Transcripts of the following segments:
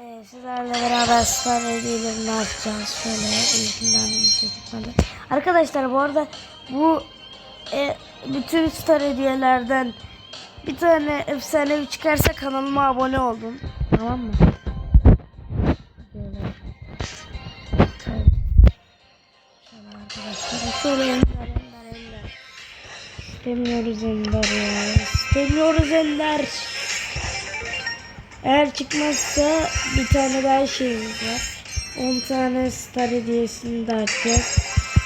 Ee, sizlerle beraber Star Hediyeleri ne yapacağız? Şöyle ilkinden bir şey çıkmadı. Arkadaşlar bu arada bu e, bütün Star Hediyelerden bir tane efsanevi çıkarsa kanalıma abone olun. Tamam mı? Şöyle ender ender ender. İstemiyoruz ender ya. İstemiyoruz ender. Eğer çıkmazsa bir tane daha şeyimiz var. 10 tane star hediyesini de açacağız.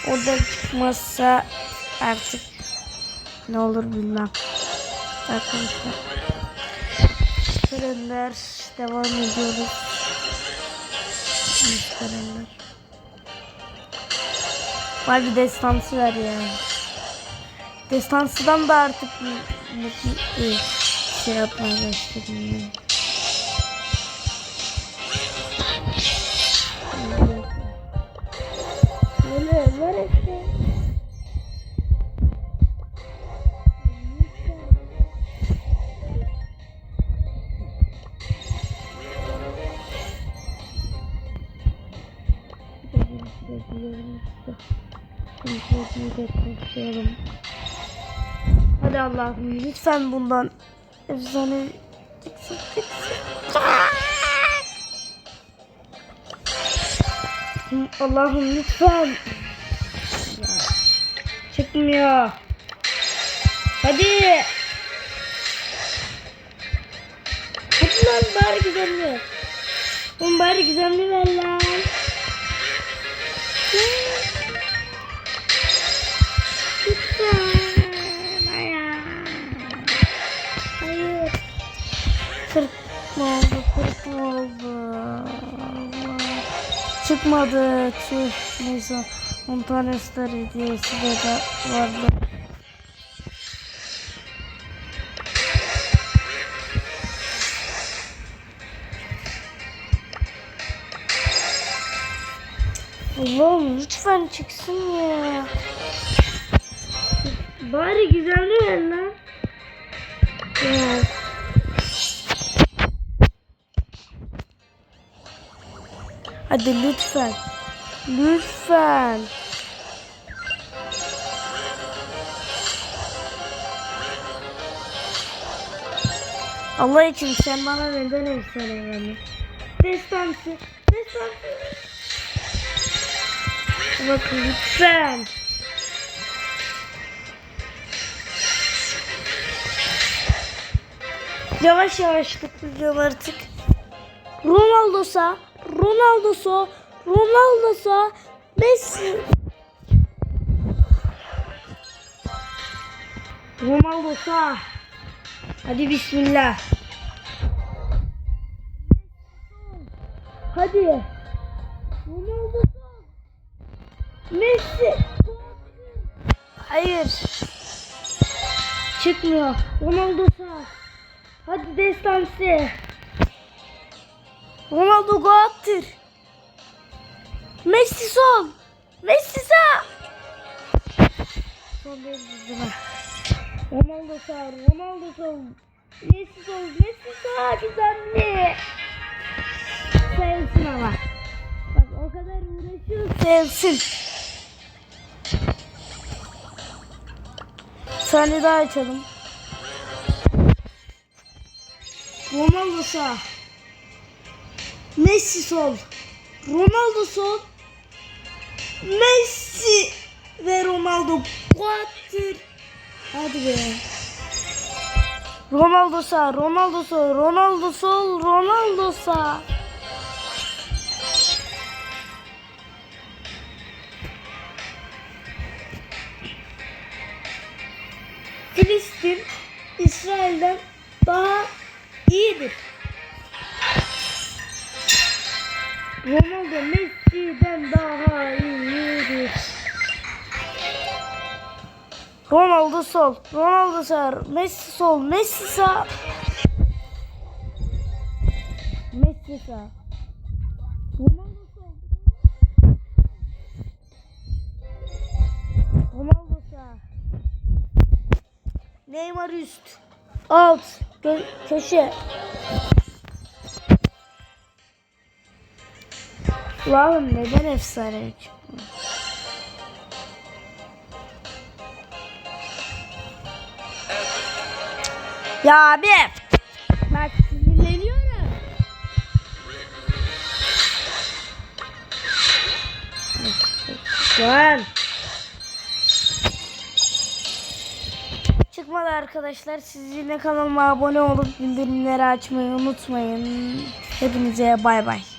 O da çıkmazsa artık ne olur bilmem. Arkadaşlar. Sürenler devam ediyoruz. Sürenler. Var bir destansı ver ya. Destansıdan da artık mutlu bir şey yapmaya başladım yani. Hadi Allah'ım lütfen bundan efsane çıksın çıksın. Allah'ım lütfen. Çıkmıyor. Hadi. Hadi lan bari güzelli. Oğlum bari güzelli ver lan. Çıkmadı. Tüh. Neyse. 10 tane star hediyesi de, vardı. Allah'ım lütfen çıksın ya. Bari güzelliği ver Hadi lütfen. Lütfen. Allah için sen bana neden efsane verdin? Destansı. Destansı. Bakın lütfen. Yavaş yavaş tıklayacağım artık. Ronaldo'sa, Ronaldo'sa, Ronaldo'sa, Messi. Ronaldo'sa. Hadi bismillah. Hadi. Ronaldo'sa. Messi. Hayır. Çıkmıyor. Ronaldo'sa. Hadi destansı. Ronaldo gol attır. Messi sol. Messi sağ. Sol değil. Ronaldo sağ. Ronaldo sol. Messi sol. Messi sağ. Güzelli. Sevsin ama. Bak o kadar uğraşıyor. Sevsin. Sani daha açalım. Ronaldo sağ. Messi sol. Ronaldo sol. Messi ve Ronaldo kuatır. Hadi be. Ronaldo sağ, Ronaldo sol, Ronaldo sol, Ronaldo sağ. Filistin İsrail'den Ronaldo Messi'den daha iyidir. Ronaldo sol, Ronaldo sağ, Messi sol, Messi sağ. Messi sağ. Ronaldo sol. Ronaldo sağ. Neymar üst. Alt. Kö- köşe. Ulan neden efsane? Ya abi. Bak sinirleniyorum. Lan. Çıkmadı arkadaşlar. Siz yine kanalıma abone olup bildirimleri açmayı unutmayın. Hepinize bay bay.